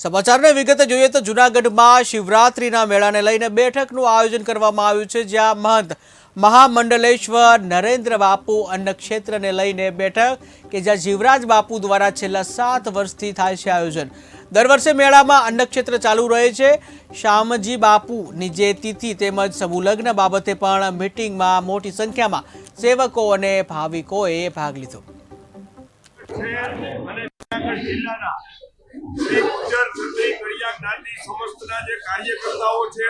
સમાચારની વિગતે જોઈએ તો જૂનાગઢમાં શિવરાત્રિના મેળાને લઈને બેઠકનું આયોજન કરવામાં આવ્યું છે, જ્યાં મહંત મહામંડલેશ્વર, નરેન્દ્ર બાપુ અન્નક્ષેત્રને લઈને બેઠક કે જ્યાં જીવરાજ બાપુ દ્વારા છેલ્લા સાત વર્ષથી થાય છે આયોજન. દર વર્ષે મેળામાં અન્નક્ષેત્ર ચાલુ રહે છે. શ્યામજી બાપુની જે તિથિ તેમજ સમૂહ લગ્ન બાબતે પણ મિટિંગમાં મોટી સંખ્યામાં સેવકો અને ભાવિકોએ ભાગ લીધો. જે કાર્યકર્તાઓ છે.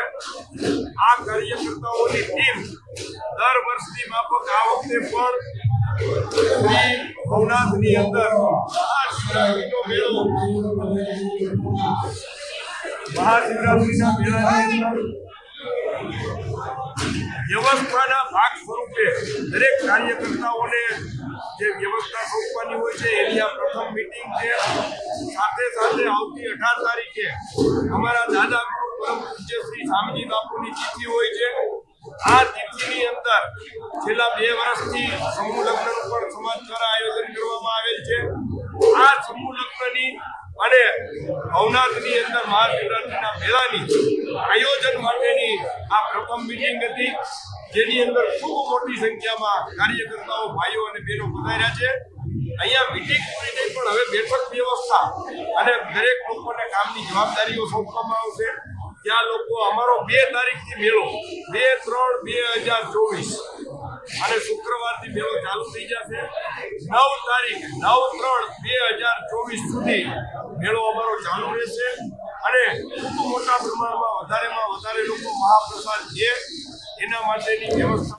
આ કાર્યકર્તાઓની ટીમ દર વર્ષની માફક આ વખતે પણ શ્રી ભવનાથની અંદર મહાશિવરાત્રીનો મેળો મહાશિવરાત્રીના મેળાની અંદર વ્યવસ્થાના ભાગ સ્વરૂપે દરેક કાર્યકર્તાઓને જે વ્યવસ્થા સોંપવાની પ્રથમ મીટિંગ છે. સાથે સાથે આવતી અઢાર તારીખે અમારા દાદા ગુરુ પરમ પૂજ્ય શ્રી સ્વામીજી બાપુની તિથિ હોય છે. આ તિથિની અંદર છેલ્લા બે વર્ષથી સમૂહ લગ્નનું પણ સમાજ દ્વારા આયોજન કરવામાં આવેલ છે. આ સમૂહ લગ્નની અને ભવનાથની અંદર મહાશિવરાત્રિના મેળાની આયોજન માટેની આ પ્રથમ મીટિંગ હતી, જેની અંદર ખૂબ મોટી સંખ્યામાં કાર્યકર્તાઓ, ભાઈઓ અને બહેનો પધાર્યા છે. અહીંયા મીટિંગ પૂરી થઈ, પણ હવે બેઠક વ્યવસ્થા અને દરેક લોકોને કામની જવાબદારીઓ સોંપવામાં આવશે. ત્યાં લોકો અમારો બે તારીખથી મેળો, બે ત્રણ બે હજાર ચોવીસ. અને શુક્રવારથી મેળો ચાલુ થઈ જશે. નવ તારીખ, નવ ત્રણ બે હજાર ચોવીસ સુધી મેળો અમારો ચાલુ રહેશે. અને ખૂબ મોટા પ્રમાણમાં વધારેમાં વધારે લોકો મહાપ્રસાદ છે એના માટેની વ્યવસ્થા